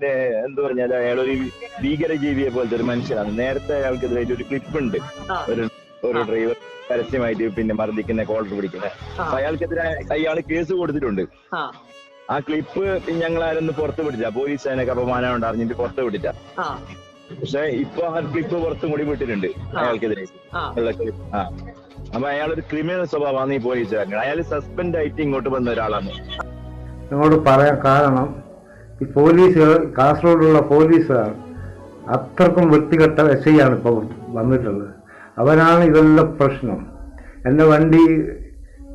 പിന്നെ എന്ത് പറഞ്ഞാൽ അയാളൊരു ഭീകരജീവിയെ പോലത്തെ ഒരു മനുഷ്യനാണ്. നേരത്തെ അയാൾക്കെതിരായിട്ട് ഒരു ക്ലിപ്പ് ഉണ്ട് ഒരു ഒരു ഡ്രൈവർ പരസ്യമായിട്ട് പിന്നെ മർദ്ദിക്കുന്ന കോളർ പിടിക്കുന്ന. അയാൾക്കെതിരെ അയാൾ കേസ് കൊടുത്തിട്ടുണ്ട്. ആ. ക്ലിപ്പ് ഞങ്ങൾ ആരൊന്ന് പുറത്തു വിടില്ല പോലീസ് അതിനൊക്കെ അപമാനം ഉണ്ട് അറിഞ്ഞിട്ട് പുറത്തു വിടില്ല ആ. പക്ഷെ ഇപ്പൊ ആ ക്ലിപ്പ് പുറത്തും കൂടി വിട്ടിട്ടുണ്ട് അയാൾക്കെതിരെ. ആ. ഉള്ള ക്ലിപ്പ്. ആ. അപ്പൊ അയാളൊരു ക്രിമിനൽ സ്വഭാവമാണ് ഈ പോലീസുകാരൻ. അയാൾ സസ്പെൻഡ് ആയിട്ട് ഇങ്ങോട്ട് വന്ന ഒരാളാണ്. നിങ്ങളോട് പറയാൻ കാരണം ഈ പോലീസ് കാസർഗോഡുള്ള പോലീസുകാർ അത്രക്കും വൃത്തികെട്ട എസ് ഇപ്പോൾ വന്നിട്ടുള്ളത്. അവരാണ് ഇതെല്ലാം പ്രശ്നം. എന്റെ വണ്ടി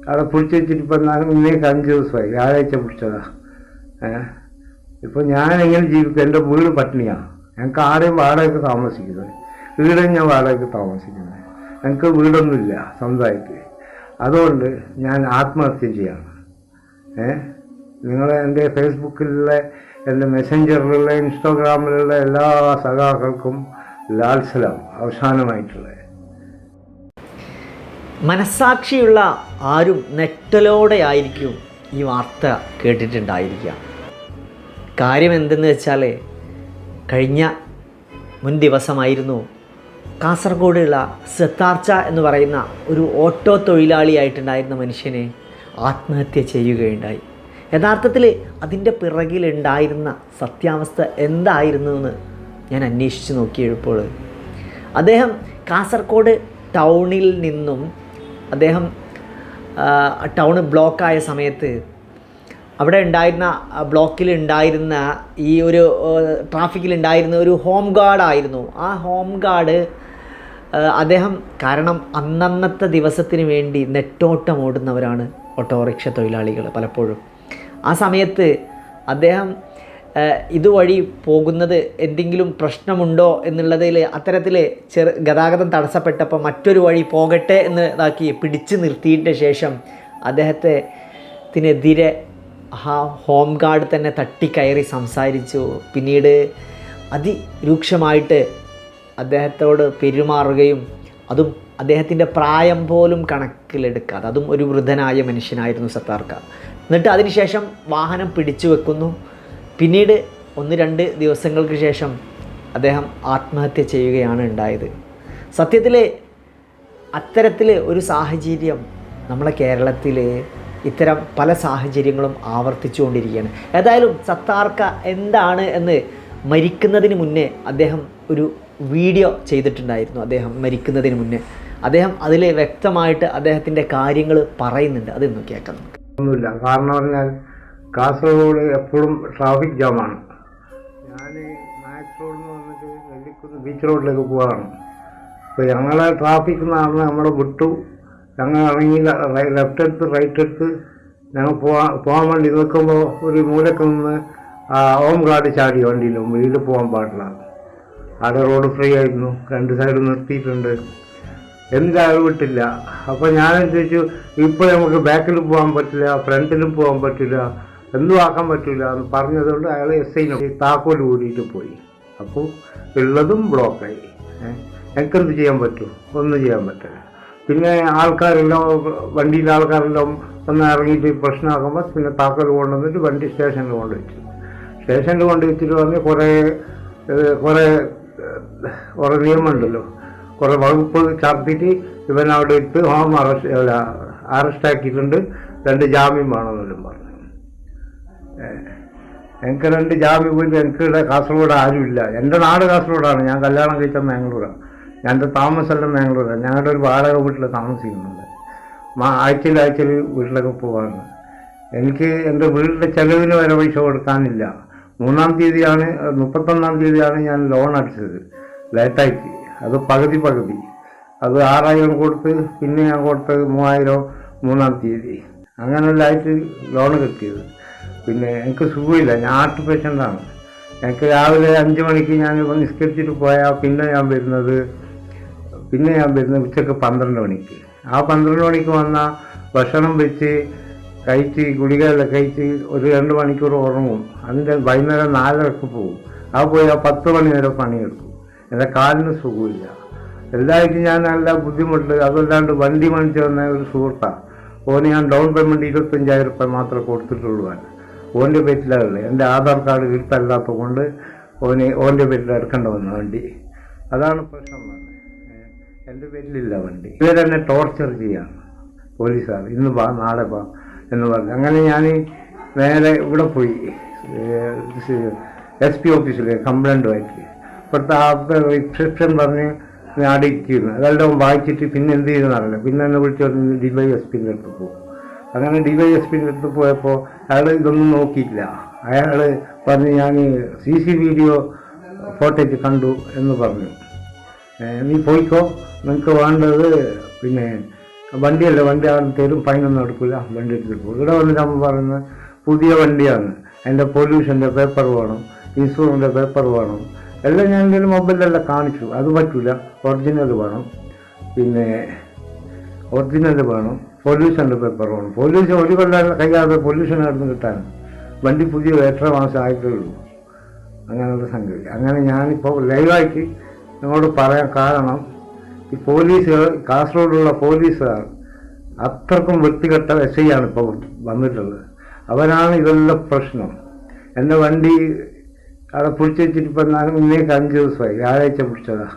അവിടെ പിടിച്ച് വെച്ചിട്ട് ഇപ്പം ഇന്നേക്ക് അഞ്ച് ദിവസമായി. വ്യാഴാഴ്ച പിടിച്ചതാ. ഏഹ് ഇപ്പോൾ ഞാൻ എങ്ങനെ ജീവിക്കും? എന്റെ വീട് പട്ടിണിയാണ് ഞങ്ങൾക്ക് ആരെയും വാടകയ്ക്ക് താമസിക്കുന്നത് വീടും ഞാൻ വാടകയ്ക്ക് താമസിക്കുന്നത് ഞങ്ങൾക്ക് വീടൊന്നുമില്ല സ്വന്തമായിട്ട്. അതുകൊണ്ട് ഞാൻ ആത്മഹത്യ ചെയ്യാണ്. ഏ? നിങ്ങൾ എന്റെ ഫേസ്ബുക്കിലുള്ള എന്റെ മെസ്സഞ്ചറിലുള്ള ഇൻസ്റ്റാഗ്രാമിലുള്ള എല്ലാ സഖാക്കൾക്കും ലാൽസലം. അവസാനമായിട്ടുള്ളത്. മനസാക്ഷിയുള്ള ആരും നെറ്റലോടെ ആയിരിക്കും ഈ വാർത്ത കേട്ടിട്ടുണ്ടായിരിക്കുക. കാര്യം എന്തെന്ന് വെച്ചാൽ കഴിഞ്ഞ മുൻ ദിവസമായിരുന്നു കാസർഗോഡുള്ള സത്താർച്ച എന്ന് പറയുന്ന ഒരു ഓട്ടോ തൊഴിലാളിയായിട്ടുണ്ടായിരുന്ന മനുഷ്യനെ ആത്മഹത്യ ചെയ്യുകയുണ്ടായി. യഥാർത്ഥത്തിൽ അതിന്റെ പിറകിലുണ്ടായിരുന്ന സത്യാവസ്ഥ എന്തായിരുന്നു എന്ന് ഞാൻ അന്വേഷിച്ച് നോക്കിയപ്പോൾ അദ്ദേഹം കാസർഗോഡ് ടൗണിൽ നിന്നും അദ്ദേഹം ടൗൺ ബ്ലോക്കായ സമയത്ത് അവിടെ ഉണ്ടായിരുന്ന ബ്ലോക്കിൽ ഉണ്ടായിരുന്ന ഈ ഒരു ട്രാഫിക്കിൽ ഉണ്ടായിരുന്ന ഒരു ഹോം ഗാർഡായിരുന്നു ആ ഹോം ഗാർഡ് അദ്ദേഹം കാരണം അന്നന്നത്തെ ദിവസത്തിന് വേണ്ടി നെട്ടോട്ടം ഓടുന്നവരാണ് ഓട്ടോറിക്ഷ തൊഴിലാളികൾ പലപ്പോഴും. ആ സമയത്ത് അദ്ദേഹം ഇതുവഴി പോകുന്നത് എന്തെങ്കിലും പ്രശ്നമുണ്ടോ എന്നുള്ളതിൽ അത്തരത്തിൽ ചെറു ഗതാഗതം തടസ്സപ്പെട്ടപ്പോൾ മറ്റൊരു വഴി പോകട്ടെ എന്ന് ഇതാക്കി പിടിച്ചു നിർത്തിയിട്ട് ശേഷം അദ്ദേഹത്തെ ത്തിനെതിരെ ആ ഹോം ഗാർഡ് തന്നെ തട്ടിക്കയറി സംസാരിച്ചു. പിന്നീട് അതിരൂക്ഷമായിട്ട് അദ്ദേഹത്തോട് പെരുമാറുകയും അതും അദ്ദേഹത്തിന്റെ പ്രായം പോലും കണക്കിലെടുക്കാതെ അതും ഒരു വൃദ്ധനായ മനുഷ്യനായിരുന്നു സത്താർക്ക എന്നിട്ട് അതിനുശേഷം വാഹനം പിടിച്ചു വെക്കുന്നു. പിന്നീട് ഒന്ന് രണ്ട് ദിവസങ്ങൾക്ക് ശേഷം അദ്ദേഹം ആത്മഹത്യ ചെയ്യുകയാണ് ഉണ്ടായത്. സത്യത്തിൽ അത്തരത്തിൽ ഒരു സാഹചര്യം നമ്മളെ കേരളത്തിൽ ഇത്തരം പല സാഹചര്യങ്ങളും ആവർത്തിച്ചുകൊണ്ടിരിക്കുകയാണ്. ഏതായാലും സത്താർക്ക എന്താണ് എന്ന് മരിക്കുന്നതിന് മുന്നേ അദ്ദേഹം ഒരു വീഡിയോ ചെയ്തിട്ടുണ്ടായിരുന്നു. അദ്ദേഹം മരിക്കുന്നതിന് മുന്നേ. അദ്ദേഹം അതിൽ വ്യക്തമായിട്ട് അദ്ദേഹത്തിന്റെ കാര്യങ്ങൾ പറയുന്നുണ്ട്. അതൊന്ന് കേൾക്കാം ഒന്നുമില്ല. കാരണം പറഞ്ഞാൽ കാസർഗോഡ് എപ്പോഴും ട്രാഫിക് ജാമാണ് ഞാൻ മാക്സ് റോഡിൽ നിന്ന് വന്നിട്ട് നെല്ലിക്കുന്ന് ബീച്ച് റോഡിലേക്ക് പോവാണ്. അപ്പോൾ ഞങ്ങളെ ട്രാഫിക് നടന്ന് നമ്മളെ വിട്ടു. ഞങ്ങൾ ഇറങ്ങി ലെഫ്റ്റ് എടുത്ത് റൈറ്റ് എടുത്ത് ഞങ്ങൾ പോവാൻ പോകാൻ വേണ്ടി നിൽക്കുമ്പോൾ ഒരു മൂലക്ക് നിന്ന് ഹോം ഗാർഡ് ചാടി വണ്ടിയിലും. വീട് പോകാൻ പാടില്ല. അവിടെ റോഡ് ഫ്രീ ആയിരുന്നു. രണ്ട് സൈഡ് നിർത്തിയിട്ടുണ്ട്. എന്തായാലും വിട്ടില്ല അപ്പോൾ ഞാൻ ചോദിച്ചു ഇപ്പോൾ നമുക്ക് ബാക്കിൽ പോകാൻ പറ്റില്ല ഫ്രണ്ടിലും പോകാൻ പറ്റില്ല എന്തും ആക്കാൻ പറ്റില്ല എന്ന് പറഞ്ഞതുകൊണ്ട് അയാൾ എസ് ഐനെ താക്കോൽ കൂടിയിട്ട് പോയി. അപ്പോൾ ഉള്ളതും ബ്ലോക്കായി എനിക്കെന്ത് ചെയ്യാൻ പറ്റും? ഒന്നും ചെയ്യാൻ പറ്റില്ല. പിന്നെ ആൾക്കാരെല്ലാം വണ്ടിയിലെ ആൾക്കാരെല്ലാം ഒന്ന് ഇറങ്ങിയിട്ട് പ്രശ്നമാക്കുമ്പോൾ പിന്നെ താക്കോൽ കൊണ്ടുവന്നിട്ട് വണ്ടി സ്റ്റേഷനിൽ കൊണ്ടുവച്ചു. സ്റ്റേഷനിൽ കൊണ്ടുവച്ചിട്ട് പറഞ്ഞ് കുറേ കുറേ കുറേ നിയമമുണ്ടല്ലോ. കുറേ വകുപ്പ് ചാർത്തിയിട്ട് ഇവൻ അവിടെ ഇട്ട് ഹോം അറസ്റ്റ് അല്ല അറസ്റ്റ് ആക്കിയിട്ടുണ്ട് രണ്ട് ജാമ്യം വേണമെന്നെല്ലാം പറഞ്ഞു. എനിക്ക് രണ്ട് ജാമ്യം പോയിട്ട് എനിക്ക് ഇവിടെ കാസർഗോഡ് ആരുമില്ല. എന്റെ നാട് കാസർഗോഡാണ്. ഞാൻ കല്യാണം കഴിച്ച മാംഗ്ലൂരാണ്. എന്റെ താമസമെല്ലാം മാംഗ്ലൂരാണ്. ഞങ്ങളുടെ ഒരു വാടക വീട്ടിൽ താമസിക്കുന്നുണ്ട്. ആഴ്ചയിൽ ആഴ്ചയിൽ വീട്ടിലൊക്കെ പോകാറുണ്ട് എനിക്ക് എന്റെ വീടിന്റെ ചെലവിന് വരെ പൈസ കൊടുക്കാനില്ല. മൂന്നാം തീയതിയാണ് മുപ്പത്തൊന്നാം തീയതിയാണ് ഞാൻ ലോൺ അടിച്ചത്. ലേറ്റായിട്ട് അത് പകുതി പകുതി. അത് ആറായിരം കൊടുത്ത് പിന്നെ ഞാൻ കൊടുത്തത് മൂവായിരം മൂന്നാം തീയതി. അങ്ങനെല്ലായിട്ട് ലോൺ കിട്ടിയത്. പിന്നെ എനിക്ക് സുഖമില്ല. ഞാൻ ആർട്ട് പേഷ്യന്റാണ് എനിക്ക് രാവിലെ അഞ്ച് മണിക്ക് ഞാൻ നിസ്കരിച്ചിട്ട് പോയാൽ പിന്നെ ഞാൻ വരുന്നത് പിന്നെ ഞാൻ വരുന്നത് ഉച്ചയ്ക്ക് പന്ത്രണ്ട് മണിക്ക്. ആ പന്ത്രണ്ട് മണിക്ക് വന്ന ഭക്ഷണം വെച്ച് കഴിച്ച് ഗുളികയെല്ലാം കഴിച്ച് ഒരു രണ്ട് മണിക്കൂർ ഉറങ്ങും. അതിന്റെ വൈകുന്നേരം നാലരക്ക് പോകും ആ പോയി ആ പത്ത് മണി വരെ പണിയെടുക്കും. എന്റെ കാലിന് സുഖമില്ല. എല്ലാവർക്കും ഞാൻ നല്ല ബുദ്ധിമുട്ട് അതല്ലാണ്ട് വണ്ടി മേടിച്ച് വന്ന ഒരു സുഹൃത്താണ് ഓന് ഞാൻ ഡൗൺ പേയ്മെന്റ് ഇരുപത്തഞ്ചായിരം രൂപ മാത്രമേ കൊടുത്തിട്ടുള്ളൂ ഓന്റെ പേറ്റിലാണ് എന്റെ ആധാർ കാർഡ് കിട്ടല്ലാത്ത കൊണ്ട് ഓന് ഓന്റെ പേരിൽ എടുക്കേണ്ട വന്ന വണ്ടി. അതാണ് പ്രശ്നം എന്റെ പേരിലില്ല വണ്ടി. ഇവരെന്നെ ടോർച്ചർ ചെയ്യാണ്. പോലീസുകാർ ഇന്ന് വാ നാളെ വാ എന്ന് പറഞ്ഞു. അങ്ങനെ ഞാൻ നേരെ ഇവിടെ പോയി. എസ് പി ഓഫീസിൽ കംപ്ലൈന്റുമായിട്ട് ഇപ്പോഴത്തെ ആ പറഞ്ഞ് അടിക്കുന്നു അതെല്ലാം വായിച്ചിട്ട് പിന്നെ എന്ത് ചെയ്യുന്നറിയില്ല പിന്നെ എന്നെ വിളിച്ചു പറഞ്ഞ് ഡിവൈ എസ് പിന്റെ അടുത്ത് പോകും. അങ്ങനെ ഡി വൈ എസ് പിന്റെ അടുത്ത് പോയപ്പോൾ അയാൾ ഇതൊന്നും നോക്കിയില്ല. അയാൾ പറഞ്ഞ് ഞാൻ സി സി വീഡിയോ ഫോട്ടേജ് കണ്ടു എന്ന് പറഞ്ഞു. നീ പോയിക്കോ. നിങ്ങൾക്ക് വേണ്ടത് പിന്നെ വണ്ടിയല്ല വണ്ടി ആരും തരും ഫൈനൊന്നും എടുക്കില്ല വണ്ടി എടുത്തിട്ട് പോകും. ഇവിടെ വന്നിട്ട് നമ്മൾ പറയുന്നത് പുതിയ വണ്ടിയാണ്. അതിന്റെ പൊല്യൂഷന്റെ പേപ്പർ വേണം ഇൻഷുറൻസിന്റെ പേപ്പർ വേണം. എല്ലാം ഞാൻ എന്റെ മൊബൈലിലെല്ലാം കാണിച്ചു. അത് പറ്റില്ല ഒറിജിനൽ വേണം. പിന്നെ ഒറിജിനൽ വേണം. പൊല്യൂഷന്റെ പേപ്പർ വേണം. പൊല്യൂഷൻ ഒരു കൊല്ലം കഴിയാതെ പൊല്യൂഷൻ ആയിരുന്നു കിട്ടാൻ. വണ്ടി പുതിയ എത്ര മാസം ആയിട്ടേ ഉള്ളൂ. അങ്ങനെയുള്ള സംഗതി. അങ്ങനെ ഞാനിപ്പോൾ ലൈവായിട്ട് നിങ്ങളോട് പറയാൻ കാരണം ഈ പോലീസ് കാസർഗോഡുള്ള പോലീസുകാർ അത്രക്കും വൃത്തികെട്ട എസ് ഐ ആണ് ഇപ്പോൾ വന്നിട്ടുള്ളത്. അവരാണ് ഇതെല്ലാം പ്രശ്നം. എന്റെ വണ്ടി അവിടെ പിടിച്ചു വെച്ചിട്ട് ഇപ്പം അഞ്ച് ദിവസമായി. വ്യാഴാഴ്ച പിടിച്ചതാ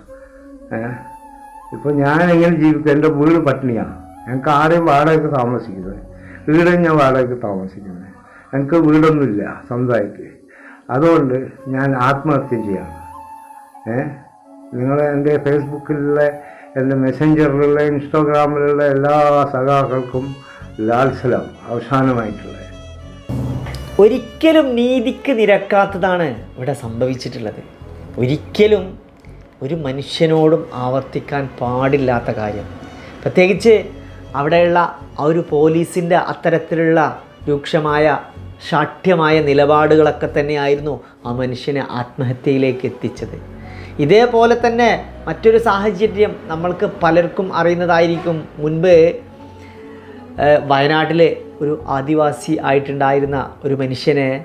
ഏഹ് ഞാനെങ്ങനെ ജീവിക്കും? എന്റെ വീട് പട്ടിണിയാണ്. ഞങ്ങൾക്ക് ആരെയും വാടകയ്ക്ക് താമസിക്കുന്നത് വീട് ഞാൻ വാടകയ്ക്ക് താമസിക്കുന്നത്. ഞങ്ങൾക്ക് വീടൊന്നുമില്ല സ്വന്തമായിട്ട്. അതുകൊണ്ട് ഞാൻ ആത്മഹത്യ ചെയ്യാണ്. നിങ്ങൾ എന്റെ ഫേസ്ബുക്കിലുള്ള എന്റെ മെസ്സഞ്ചറിലുള്ള ഇൻസ്റ്റാഗ്രാമിലുള്ള എല്ലാ സഖാക്കൾക്കും ലാൽസലം. അവസാനമായിട്ടുള്ളത്. ഒരിക്കലും നീതിക്ക് നിരക്കാത്തതാണ് ഇവിടെ സംഭവിച്ചിട്ടുള്ളത്. ഒരിക്കലും ഒരു മനുഷ്യനോടും ആവർത്തിക്കാൻ പാടില്ലാത്ത കാര്യം. പ്രത്യേകിച്ച് അവിടെയുള്ള ആ ഒരു പോലീസിന്റെ അത്തരത്തിലുള്ള രൂക്ഷമായ ശാഠ്യമായ നിലപാടുകളൊക്കെ തന്നെയായിരുന്നു ആ മനുഷ്യനെ ആത്മഹത്യയിലേക്ക് എത്തിച്ചത്. ഇതേപോലെ തന്നെ മറ്റൊരു സാഹചര്യം നമ്മൾക്ക് പലർക്കും അറിയുന്നതായിരിക്കും. മുൻപ് വയനാട്ടിൽ ഒരു ആദിവാസി ആയിട്ടുണ്ടായിരുന്ന ഒരു മനുഷ്യനെ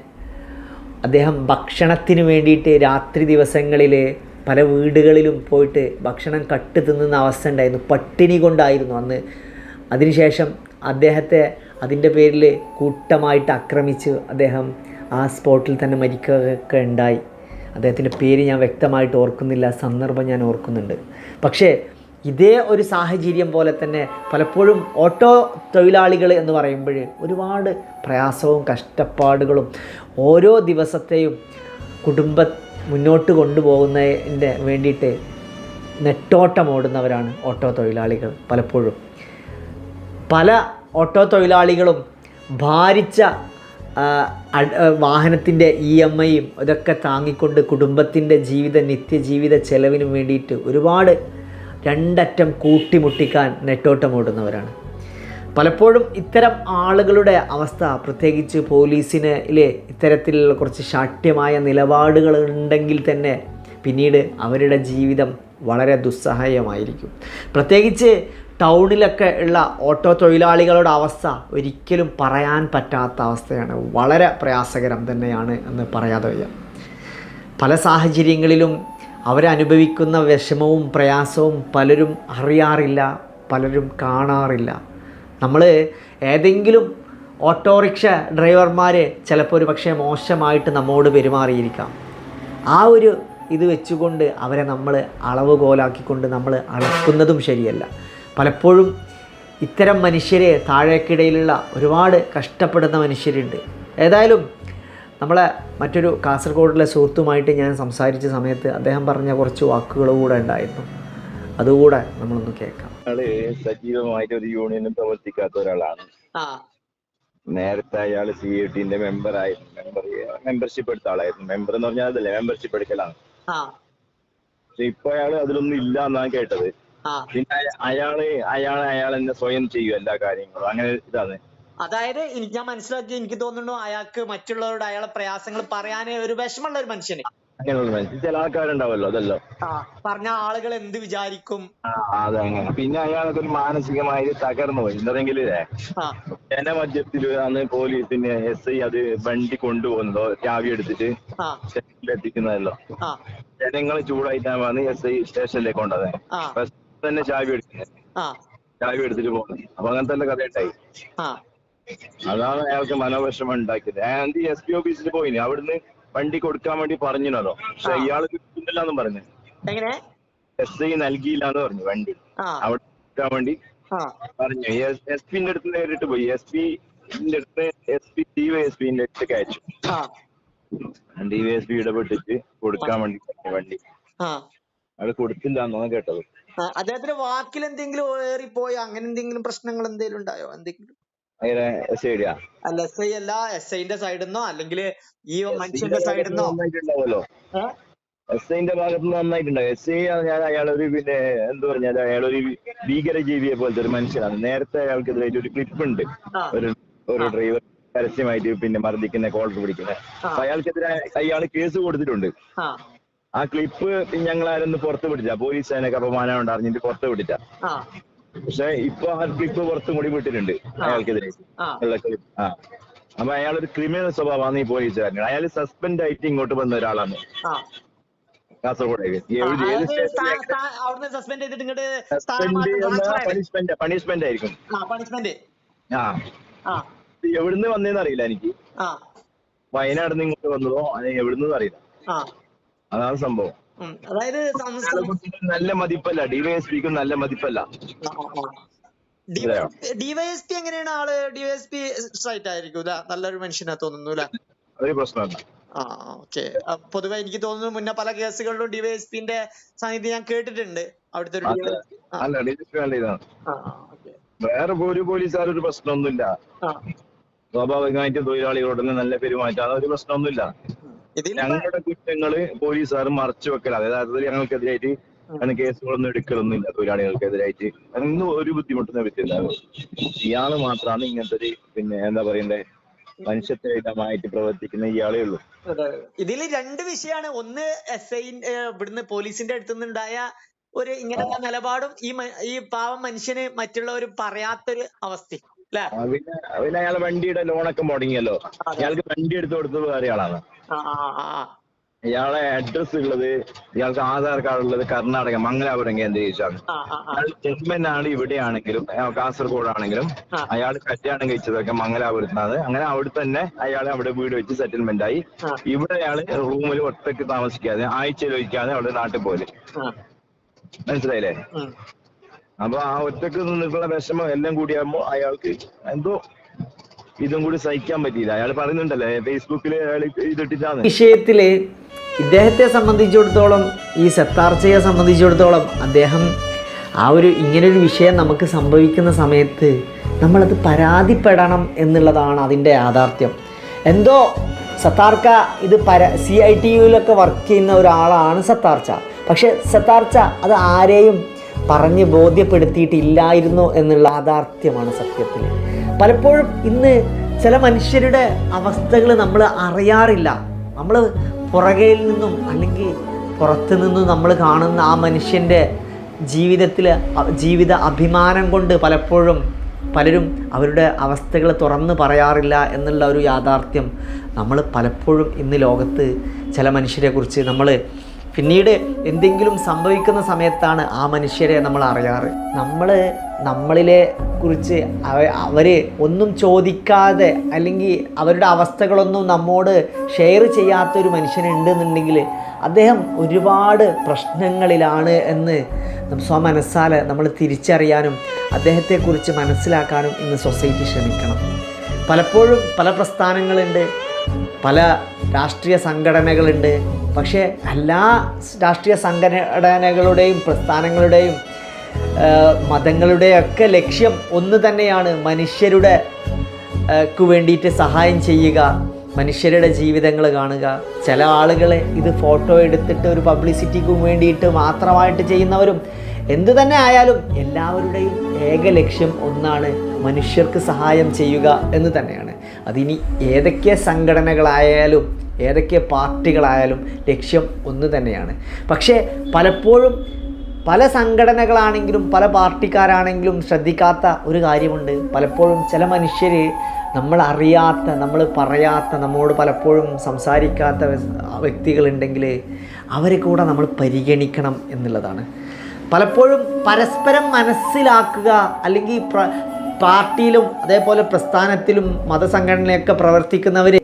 അദ്ദേഹം ഭക്ഷണത്തിന് വേണ്ടിയിട്ട് രാത്രി ദിവസങ്ങളിൽ പല വീടുകളിലും പോയിട്ട് ഭക്ഷണം കട്ട് തിന്നുന്ന അവസ്ഥ ഉണ്ടായിരുന്നു. പട്ടിണി കൊണ്ടായിരുന്നു അന്ന്. അതിനുശേഷം അദ്ദേഹത്തെ അതിന്റെ പേരിൽ കൂട്ടമായിട്ട് ആക്രമിച്ച് അദ്ദേഹം ആ സ്പോട്ടിൽ തന്നെ മരിക്കുകയൊക്കെ ഉണ്ടായി. അദ്ദേഹത്തിന്റെ പേര് ഞാൻ വ്യക്തമായിട്ട് ഓർക്കുന്നില്ല. സന്ദർഭം ഞാൻ ഓർക്കുന്നുണ്ട്. പക്ഷേ ഇതേ ഒരു സാഹചര്യം പോലെ തന്നെ പലപ്പോഴും ഓട്ടോ തൊഴിലാളികൾ എന്ന് പറയുമ്പോൾ ഒരുപാട് പ്രയാസവും കഷ്ടപ്പാടുകളും ഓരോ ദിവസത്തെയും കുടുംബ മുന്നോട്ട് കൊണ്ടുപോകുന്നതിന്റെ വേണ്ടിയിട്ട് നെട്ടോട്ടമോടുന്നവരാണ് ഓട്ടോ തൊഴിലാളികൾ പലപ്പോഴും. പല ഓട്ടോ തൊഴിലാളികളും ഭാരിച്ച വാഹനത്തിന്റെ ഇ എം ഐയും ഇതൊക്കെ താങ്ങിക്കൊണ്ട് കുടുംബത്തിന്റെ ജീവിത നിത്യജീവിത ചെലവിനും വേണ്ടിയിട്ട് ഒരുപാട് രണ്ടറ്റം കൂട്ടിമുട്ടിക്കാൻ നെട്ടോട്ടമോടുന്നവരാണ് പലപ്പോഴും ഇത്തരം ആളുകളുടെ അവസ്ഥ പ്രത്യേകിച്ച് പോലീസിന് ഇല്ലേ ഇത്തരത്തിലുള്ള കുറച്ച് ശാഠ്യമായ നിലപാടുകൾ ഉണ്ടെങ്കിൽ തന്നെ പിന്നീട് അവരുടെ ജീവിതം വളരെ ദുസ്സഹായമായിരിക്കും. പ്രത്യേകിച്ച് ടൗണിലൊക്കെ ഉള്ള ഓട്ടോ തൊഴിലാളികളുടെ അവസ്ഥ ഒരിക്കലും പറയാൻ പറ്റാത്ത അവസ്ഥയാണ്. വളരെ പ്രയാസകരം തന്നെയാണ് എന്ന് പറയാതെ വയ്യ. പല സാഹചര്യങ്ങളിലും അവരനുഭവിക്കുന്ന വിഷമവും പ്രയാസവും പലരും അറിയാറില്ല പലരും കാണാറില്ല. നമ്മൾ ഏതെങ്കിലും ഓട്ടോറിക്ഷ ഡ്രൈവർമാർ ചിലപ്പോൾ ഒരു പക്ഷേ മോശമായിട്ട് നമ്മോട് പെരുമാറിയിരിക്കാം. ആ ഒരു ഇത് വെച്ചുകൊണ്ട് അവരെ നമ്മൾ അളവ് കോലാക്കിക്കൊണ്ട് നമ്മൾ അളക്കുന്നതും ശരിയല്ല. പലപ്പോഴും ഇത്തരം മനുഷ്യരെ താഴേക്കിടയിലുള്ള ഒരുപാട് കഷ്ടപ്പെടുന്ന മനുഷ്യരുണ്ട്. ഏതായാലും നമ്മളെ മറ്റൊരു കാസർഗോഡിലെ സുഹൃത്തുമായിട്ട് ഞാൻ സംസാരിച്ച സമയത്ത് അദ്ദേഹം പറഞ്ഞ കുറച്ച് വാക്കുകൾ കൂടെ ഉണ്ടായിരുന്നു. അതുകൂടെ നമ്മളൊന്ന് കേൾക്കാം. സജീവമായിട്ട് ഒരു യൂണിയനും പ്രവർത്തിക്കാത്ത ഒരാളാണ്. ആ. നേരത്തെ അയാൾ സി ഐ ടിന്റെ മെമ്പർ ആയിരുന്നു. മെമ്പർ മെമ്പർഷിപ്പ് എടുത്ത ആളായിരുന്നു. മെമ്പർ എന്ന് പറഞ്ഞാൽ അതല്ലേ മെമ്പർഷിപ്പ് എടുക്കലാണ്. ആ. പക്ഷെ ഇപ്പൊ അയാൾ അതിലൊന്നും ഇല്ല എന്നാണ് കേട്ടത്. പിന്നെ അയ- അയാൾ അയാൾ അയാൾ തന്നെ സ്വയം ചെയ്യും എല്ലാ കാര്യങ്ങളും. അങ്ങനെ ഇതാണ്. അതായത് എനിക്ക് ഞാൻ മനസ്സിലാക്കി എനിക്ക് തോന്നുന്നു അയാൾക്ക് മറ്റുള്ളവരോട് അയാളെ പ്രയാസങ്ങൾ പറയാനേ ഒരു വിഷമമുള്ള ഒരു മനുഷ്യന്. ചില ആൾക്കാരുണ്ടാവല്ലോ അതല്ലോ. പറഞ്ഞ ആളുകൾ എന്ത് വിചാരിക്കും? അതങ്ങനെ പിന്നെ അയാൾക്ക് ഒരു മാനസികമായി തകർന്നു പോയി. എന്തെങ്കിലേ ആ. മധ്യത്തിൽ അന്ന് പോലീസിന് എസ് ഐ അത് വണ്ടി കൊണ്ടുപോകുന്നതോ ചാവി എടുത്തിട്ട് എത്തിക്കുന്നതല്ലോ. ജനങ്ങൾ ചൂടായിട്ടാണ് വന്ന് എസ് ഐ സ്റ്റേഷനിലേക്ക് കൊണ്ടത് തന്നെ ചാവി എടുക്കുന്നത് ചാവി എടുത്തിട്ട് പോകുന്നത് അപ്പൊ അങ്ങനത്തെ കഥയുണ്ടായി. കഥ ഉണ്ടായി ആ. അതാണ് അയാൾക്ക് മനോവിഷമം ഉണ്ടാക്കിയത് ആന്റി എസ് പി ഓഫീസിൽ പോയിന്. അവിടുന്ന് വണ്ടി കൊടുക്കാൻ വേണ്ടി പറഞ്ഞു അതോ പക്ഷെ ഇയാൾ കിട്ടുന്നില്ലാന്നും പറഞ്ഞു. എങ്ങനെ? എസ് ഐ നൽകിയില്ല എന്ന് പറഞ്ഞു വണ്ടി. അവിടെ കൊടുക്കാൻ വേണ്ടി പറഞ്ഞു. എസ് പിന്റെ അടുത്ത് നേരിട്ട് പോയി. എസ് പിന്റെ അടുത്ത് S P D Y S പിന്റെ അടുത്തേക്ക് അയച്ചു ഡി വൈ എസ് പി ഇടപെട്ടിട്ട് കൊടുക്കാൻ വേണ്ടി പറഞ്ഞു വണ്ടി. അത് കൊടുത്തില്ല എന്നാണ് കേട്ടത്. അദ്ദേഹത്തിന്റെ വാക്കിൽ എന്തെങ്കിലും ഏറിപ്പോയോ അങ്ങനെ എന്തെങ്കിലും പ്രശ്നങ്ങൾ എന്തെങ്കിലും ഉണ്ടായോ? എന്തെങ്കിലും അല്ല എസ് ഐ അല്ല എസ് ഐന്റെ സൈഡിൽ നിന്നോ അല്ലെങ്കിൽ ഈ മനുഷ്യന്റെ സൈഡിൽ നിന്നോ? എസ് ഐന്റെ ഭാഗത്ത് നിന്ന് നന്നായിട്ടുണ്ടാവും. എസ് ഐ ഞാൻ അയാളൊരു പിന്നെ എന്ത് പറഞ്ഞാൽ അയാളൊരു ഭീകര ജീവിയെ പോലത്തെ ഒരു മനുഷ്യനാണ്. നേരത്തെ അയാൾക്കെതിരായിട്ട് ഒരു ക്ലിപ്പ് ഉണ്ട്. ഒരു ഒരു ഡ്രൈവർ പരസ്യമായിട്ട് പിന്നെ മർദ്ദിക്കുന്ന കോളർ പിടിക്കുന്ന. അയാൾക്കെതിരെ അയാൾ കേസ് കൊടുത്തിട്ടുണ്ട്. ആ. ക്ലിപ്പ് ഞങ്ങൾ ആരൊന്ന് പുറത്ത് വിട്ടില്ല പോലീസ് അതിനൊക്കെ അപമാനം ഉണ്ട് അറിഞ്ഞിട്ട് പുറത്ത് ആ. പക്ഷെ ഇപ്പൊ ആ ക്ലിപ്പ് പുറത്തും കൂടി വിട്ടിട്ടുണ്ട് അയാൾക്കെതിരെ. ആ. ഉള്ള അയാൾ അപ്പൊ അയാളൊരു ക്രിമിനൽ സ്വഭാവമാണ് ഈ പോലീസുകാരൻ അയാൾ സസ്പെൻഡ് ആയിട്ട് ഇങ്ങോട്ട് വന്ന ഒരാളാണ്. കാസർഗോഡേക്ക്. പണിഷ്മെന്റ് പണിഷ്മെന്റ് ആയിരിക്കും. ആ എവിടുന്ന് വന്നേന്ന് അറിയില്ല എനിക്ക്. വയനാട് നിന്ന് ഇങ്ങോട്ട് വന്നതോ അല്ലെങ്കിൽ എവിടുന്ന് അറിയില്ല. അതാണ് സംഭവം. അതായത് നല്ല മതിപ്പല്ല. ഡിവൈഎസ്പിക്കും നല്ല മതിപ്പല്ല? ഡിവൈഎസ്പി എങ്ങനെയാണ് ആൾ? ഡിവൈഎസ്പി സ്ട്രൈറ്റ് ആയിരിക്കും നല്ലൊരു മനുഷ്യനാ തോന്നുന്നു അല്ലെ? ഒരു പ്രശ്നമല്ല. ആ ഓക്കെ. പൊതുവെ എനിക്ക് തോന്നുന്നു മുന്നേ പല കേസുകളിലും ഡിവൈഎസ്പിന്റെ സാന്നിധ്യം ഞാൻ കേട്ടിട്ടുണ്ട്. അവിടുത്തെ ഒരു. വേറെ ഒരു പോലീസുകാർ ഒരു പ്രശ്നമൊന്നുമില്ല. സ്വാഭാവികമായിട്ട് തൊഴിലാളികളോടൊന്നും നല്ല പെരുമാറ്റം. അതൊരു പ്രശ്നമൊന്നുമില്ല. ഞങ്ങളുടെ കുറ്റങ്ങൾ പോലീസുകാർ മറച്ചു വെക്കല അതായത് ഞങ്ങൾക്കെതിരായിട്ട് അങ്ങനെ കേസുകളൊന്നും എടുക്കലൊന്നുമില്ല. തൊഴിലാളികൾക്കെതിരായിട്ട് അതൊന്നും ഒരു ബുദ്ധിമുട്ടും പറ്റില്ല ഇയാൾ മാത്രമാണ് ഇങ്ങനത്തെ ഒരു പിന്നെ എന്താ പറയണ്ടേ? മനുഷ്യത്വമായിട്ട് പ്രവർത്തിക്കുന്ന ഇയാളേ ഉള്ളൂ. ഇതിൽ ഇതിൽ രണ്ട് വിഷയമാണ്. ഒന്ന് എസ് ഐ ഇവിടുന്ന് പോലീസിന്റെ അടുത്ത് നിന്നുണ്ടായ ഒരു ഇങ്ങനത്തെ നിലപാടും ഈ ഈ പാവം മനുഷ്യന് മറ്റുള്ളവർ പറയാത്തൊരു അവസ്ഥ. പിന്നെ അയാൾ അയാളെ വണ്ടിയുടെ ലോണൊക്കെ മുടങ്ങിയല്ലോ. അയാൾക്ക് വണ്ടി എടുത്തു കൊടുത്തത് വേറെ ആളാണ് ഇയാളെ അഡ്രസ് ഉള്ളത് ഇയാൾക്ക് ആധാർ കാർഡ് ഉള്ളത് കർണാടക മംഗലാപുരം കേന്ദ്രീകരിച്ചാണ്. അയാൾ ജന്മനാട് ആണ് ഇവിടെയാണെങ്കിലും കാസർഗോഡ് ആണെങ്കിലും. അയാൾ കല്യാണം കഴിച്ചതൊക്കെ മംഗലാപുരത്താണ്. അങ്ങനെ അവിടെ തന്നെ അയാൾ അവിടെ വീട് വെച്ച് സെറ്റിൽമെന്റ് ആയി. ഇവിടെ അയാൾ റൂമിൽ ഒറ്റയ്ക്ക് താമസിക്കാതെ ആഴ്ചയിൽ ഒഴിക്കാതെ അവിടെ നാട്ടിൽ പോലെ മനസ്സിലായില്ലേ? അപ്പൊ ആ ഒറ്റയ്ക്ക് നിന്നിട്ടുള്ള വിഷമം എല്ലാം കൂടിയാകുമ്പോ അയാൾക്ക് എന്തോ ഇതും കൂടി സഹിക്കാൻ പറ്റിയില്ല. അയാൾ പറയുന്നുണ്ടല്ലേ ഫേസ്ബുക്കിൽ അയാൾ ഇതിട്ടിട്ടാണ് വിഷയത്തിൽ ഇദ്ദേഹത്തെ സംബന്ധിച്ചിടത്തോളം ഈ സത്താർച്ചയെ സംബന്ധിച്ചിടത്തോളം അദ്ദേഹം ആ ഒരു ഇങ്ങനൊരു വിഷയം നമുക്ക് സംഭവിക്കുന്ന സമയത്ത് നമ്മളത് പരാതിപ്പെടണം എന്നുള്ളതാണ് അതിന്റെ യാഥാർത്ഥ്യം. എന്തോ സത്താർക്ക ഇത് പര സി ഐ ടി യുവിലൊക്കെ വർക്ക് ചെയ്യുന്ന ഒരാളാണ് സത്താർച്ച. പക്ഷേ സത്താർച്ച അത് ആരെയും പറഞ്ഞ് ബോധ്യപ്പെടുത്തിയിട്ടില്ലായിരുന്നു എന്നുള്ള യാഥാർത്ഥ്യമാണ് സത്യത്തിൽ പലപ്പോഴും ഇന്ന് ചില മനുഷ്യരുടെ അവസ്ഥകൾ നമ്മൾ അറിയാറില്ല. നമ്മൾ പുറകയിൽ നിന്നും അല്ലെങ്കിൽ പുറത്തു നിന്നും നമ്മൾ കാണുന്ന ആ മനുഷ്യന്റെ ജീവിതത്തിൽ ജീവിത അഭിമാനം കൊണ്ട് പലപ്പോഴും പലരും അവരുടെ അവസ്ഥകൾ തുറന്ന് പറയാറില്ല എന്നുള്ള ഒരു യാഥാർത്ഥ്യം നമ്മൾ പലപ്പോഴും ഇന്ന് ലോകത്ത് ചില മനുഷ്യരെക്കുറിച്ച് നമ്മൾ പിന്നീട് എന്തെങ്കിലും സംഭവിക്കുന്ന സമയത്താണ് ആ മനുഷ്യരെ നമ്മൾ അറിയാറ്. നമ്മൾ നമ്മളിലെ കുറിച്ച് അവർ ഒന്നും ചോദിക്കാതെ അല്ലെങ്കിൽ അവരുടെ അവസ്ഥകളൊന്നും നമ്മോട് ഷെയർ ചെയ്യാത്തൊരു മനുഷ്യനുണ്ടെന്നുണ്ടെങ്കിൽ അദ്ദേഹം ഒരുപാട് പ്രശ്നങ്ങളിലാണ് എന്ന് സ്വമനസ്സാൽ നമ്മൾ തിരിച്ചറിയാനും അദ്ദേഹത്തെക്കുറിച്ച് മനസ്സിലാക്കാനും ഇന്ന് സൊസൈറ്റി ശ്രമിക്കണം. പലപ്പോഴും പല പ്രസ്ഥാനങ്ങളുണ്ട്. പല രാഷ്ട്രീയ സംഘടനകളുണ്ട്. പക്ഷേ എല്ലാ രാഷ്ട്രീയ സംഘടനകളുടെയും പ്രസ്ഥാനങ്ങളുടെയും മതങ്ങളുടെയൊക്കെ ലക്ഷ്യം ഒന്ന് തന്നെയാണ് മനുഷ്യരുടെ ക്ക് വേണ്ടിയിട്ട് സഹായം ചെയ്യുക മനുഷ്യരുടെ ജീവിതങ്ങൾ കാണുക. ചില ആളുകളെ ഇത് ഫോട്ടോ എടുത്തിട്ട് ഒരു പബ്ലിസിറ്റിക്ക് വേണ്ടിയിട്ട് മാത്രമായിട്ട് ചെയ്യുന്നവരും എന്തു തന്നെ ആയാലും എല്ലാവരുടെയും ഏക ലക്ഷ്യം ഒന്നാണ് മനുഷ്യർക്ക് സഹായം ചെയ്യുക എന്ന് തന്നെയാണ്. അതിനി ഏതൊക്കെ സംഘടനകളായാലും ഏതൊക്കെ പാർട്ടികളായാലും ലക്ഷ്യം ഒന്ന് തന്നെയാണ്. പക്ഷേ പലപ്പോഴും പല സംഘടനകളാണെങ്കിലും പല പാർട്ടിക്കാരാണെങ്കിലും ശ്രദ്ധിക്കാത്ത ഒരു കാര്യമുണ്ട്. പലപ്പോഴും ചില മനുഷ്യർ നമ്മൾ അറിയാത്ത നമ്മൾ പറയാത്ത നമ്മളോട് പലപ്പോഴും സംസാരിക്കാത്ത വ്യ- വ്യക്തികളുണ്ടെങ്കിൽ അവരെ കൂടെ നമ്മൾ പരിഗണിക്കണം എന്നുള്ളതാണ്. പലപ്പോഴും പരസ്പരം മനസ്സിലാക്കുക അല്ലെങ്കിൽ പാർട്ടിയിലും അതേപോലെ പ്രസ്ഥാനത്തിലും മതസംഘടനയൊക്കെ പ്രവർത്തിക്കുന്നവർ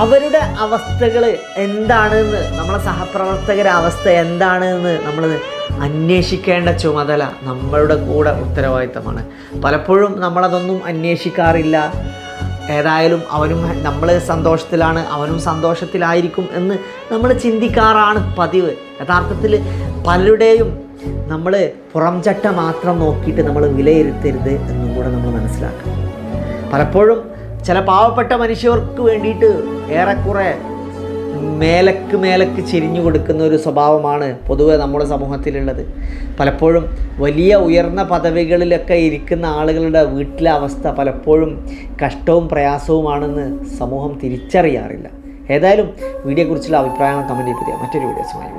അവരുടെ അവസ്ഥകൾ എന്താണെന്ന് നമ്മളെ സഹപ്രവർത്തകരുടെ അവസ്ഥ എന്താണെന്ന് നമ്മൾ അന്വേഷിക്കേണ്ട ചുമതല നമ്മളുടെ കൂടെ ഉത്തരവാദിത്തമാണ്. പലപ്പോഴും നമ്മളതൊന്നും അന്വേഷിക്കാറില്ല. ഏതായാലും അവനും നമ്മൾ സന്തോഷത്തിലാണ് അവനും സന്തോഷത്തിലായിരിക്കും എന്ന് നമ്മൾ ചിന്തിക്കാറാണ് പതിവ്. യഥാർത്ഥത്തിൽ പലരുടെയും നമ്മൾ പുറംചട്ട മാത്രം നോക്കിയിട്ട് നമ്മൾ വിലയിരുത്തരുത് എന്നും കൂടെ നമ്മൾ മനസ്സിലാക്കണം. പലപ്പോഴും ചില പാവപ്പെട്ട മനുഷ്യർക്ക് വേണ്ടിയിട്ട് ഏറെക്കുറെ മേലക്ക് മേലക്ക് ചെരിഞ്ഞു കൊടുക്കുന്ന ഒരു സ്വഭാവമാണ് പൊതുവെ നമ്മുടെ സമൂഹത്തിലുള്ളത്. പലപ്പോഴും വലിയ ഉയർന്ന പദവികളിലൊക്കെ ഇരിക്കുന്ന ആളുകളുടെ വീട്ടിലെ അവസ്ഥ പലപ്പോഴും കഷ്ടവും പ്രയാസവുമാണെന്ന് സമൂഹം തിരിച്ചറിയാറില്ല. ഏതായാലും വീഡിയോയെക്കുറിച്ചുള്ള അഭിപ്രായങ്ങൾ കമന്റ് ചെയ്ത് മറ്റൊരു വീഡിയോസുമായി